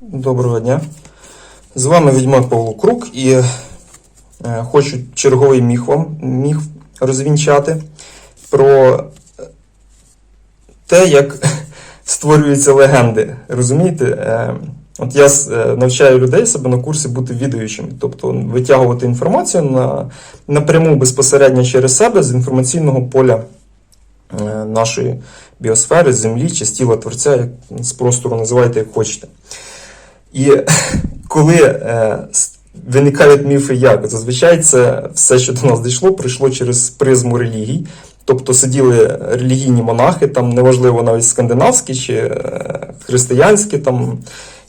Доброго дня. З вами відьмак Павло Крук і е, хочу черговий міг вам міг розвінчати про е, те, як створюються легенди. Розумієте? Е, От я навчаю людей себе на курсі бути відаючими, тобто витягувати інформацію на, напряму безпосередньо через себе з інформаційного поля нашої біосфери, землі чи з тіла творця, як з простору називайте, як хочете. І коли е, виникають міфи, як зазвичай це все, що до нас дійшло, прийшло через призму релігій. Тобто сиділи релігійні монахи, там неважливо навіть скандинавські чи е, християнські, там,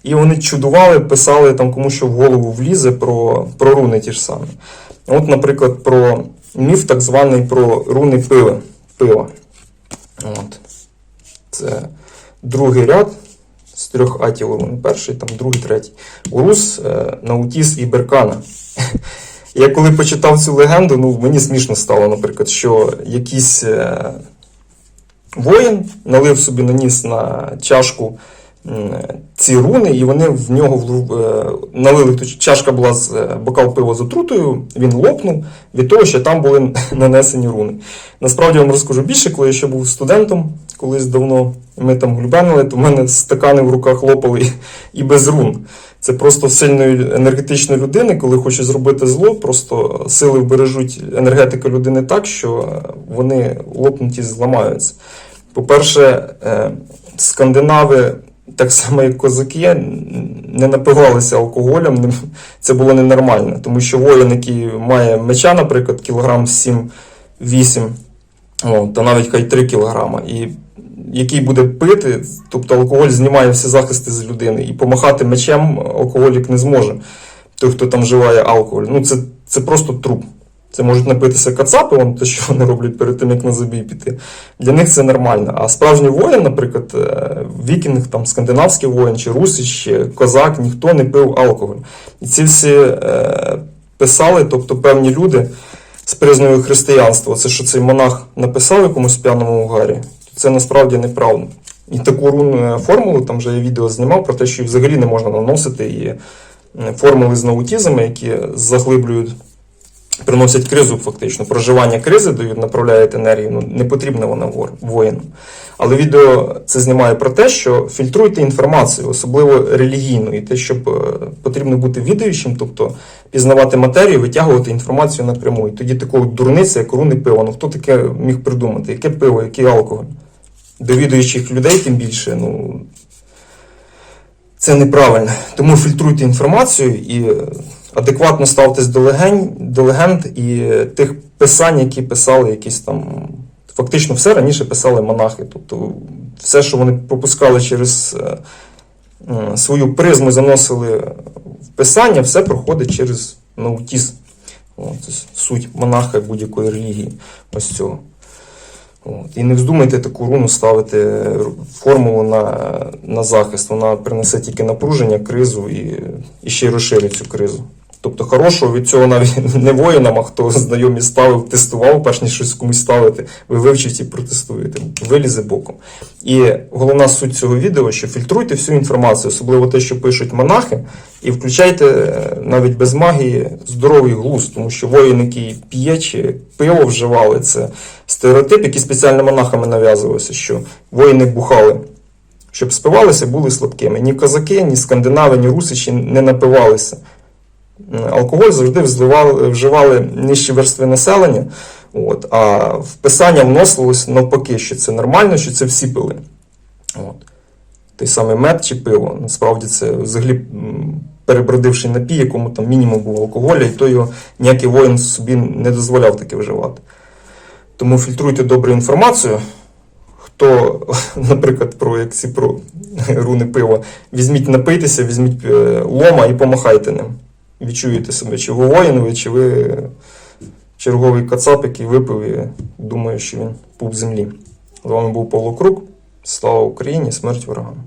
і вони чудували, писали там кому що в голову влізе про, про руни ті ж самі. От, наприклад, про міф так званий про руни пива. пива. От. Це другий ряд трьох атів руни. Перший, там другий, третій. Урус, е, Наутіс і Беркана. Я коли почитав цю легенду, ну мені смішно стало, наприклад, що якийсь е, воїн налив собі наніс на чашку ці руни, і вони в нього е, налили. Чашка була з е, бокал пива з отрутою, він лопнув від того, що там були нанесені руни. Насправді я вам розкажу більше, коли я ще був студентом, колись давно ми там глюбенили, то в мене стакани в руках лопали і, без рун. Це просто сильної енергетичної людини, коли хоче зробити зло, просто сили вбережуть енергетику людини так, що е, вони лопнуть і зламаються. По-перше, скандинави, так само як козаки, не напивалися алкоголем, це було ненормально, тому що воїн, який має меча, наприклад, кілограм 7-8, о, та навіть хай 3 кілограма, і який буде пити, тобто алкоголь знімає всі захисти з людини, і помахати мечем алкоголік не зможе. Той, хто там вживає алкоголь. Ну, це, це просто труп. Це можуть напитися кацапи, вон те, що вони роблять перед тим, як на забій піти. Для них це нормально. А справжній воїн, наприклад, е, вікінг, там, скандинавський воїн, чи русич, чи козак, ніхто не пив алкоголь. І ці всі е, писали, тобто певні люди з призною християнства. Це що цей монах написав якомусь п'яному угарі, це насправді неправда. І таку рунну формулу, там вже я відео знімав про те, що її взагалі не можна наносити, і е, формули з наутізами, які заглиблюють, приносять кризу фактично. Проживання кризи дають, направляють енергію. Ну, не потрібна вона воїну. Але відео це знімає про те, що фільтруйте інформацію, особливо релігійну, і те, щоб е, потрібно бути відаючим, тобто пізнавати матерію, витягувати інформацію напряму. І тоді такого дурниця, як руни пива. Ну хто таке міг придумати? Яке пиво, який алкоголь? До відаючих людей, тим більше, ну це неправильно. Тому фільтруйте інформацію і е, адекватно ставтесь до легень, до легенд і тих писань, які писали якісь там. Фактично все раніше писали монахи. Тобто все, що вони пропускали через е, свою призму, заносили в писання, все проходить через наутіз. О, це суть монаха будь-якої релігії. Ось цього. От. І не вздумайте таку руну ставити е, формулу на, на захист. Вона принесе тільки напруження, кризу і, і ще й розширить цю кризу. Тобто хорошого від цього навіть не воїнам, а хто знайомі ставив, тестував, перш ніж щось комусь ставити, ви вивчите і протестуєте. Вилізе боком. І головна суть цього відео, що фільтруйте всю інформацію, особливо те, що пишуть монахи, і включайте е, навіть без магії здоровий глузд, тому що воїн, який п'є чи пиво вживали, це стереотип, який спеціально монахами нав'язувався, що воїни бухали. Щоб спивалися, були слабкими. Ні козаки, ні скандинави, ні русичі не напивалися. М, Алкоголь завжди взливали- вживали нижчі верстви населення, от, а в писання вносилось навпаки, що це нормально, що це всі пили. От. Той самий мед чи пиво. Насправді це взагалі м, перебродивший напій, якому там мінімум був алкоголя, і то його ніякий воїн собі не дозволяв таке вживати. Тому фільтруйте добру інформацію. Хто, наприклад, про як ці про руни пива, візьміть напийтеся, візьміть е, лома і помахайте ним. Відчуєте себе, чи ви воїн чи ви черговий кацап, який випив і думає, що він пуп землі. З вами був Павло Крук. Слава Україні, смерть ворогам!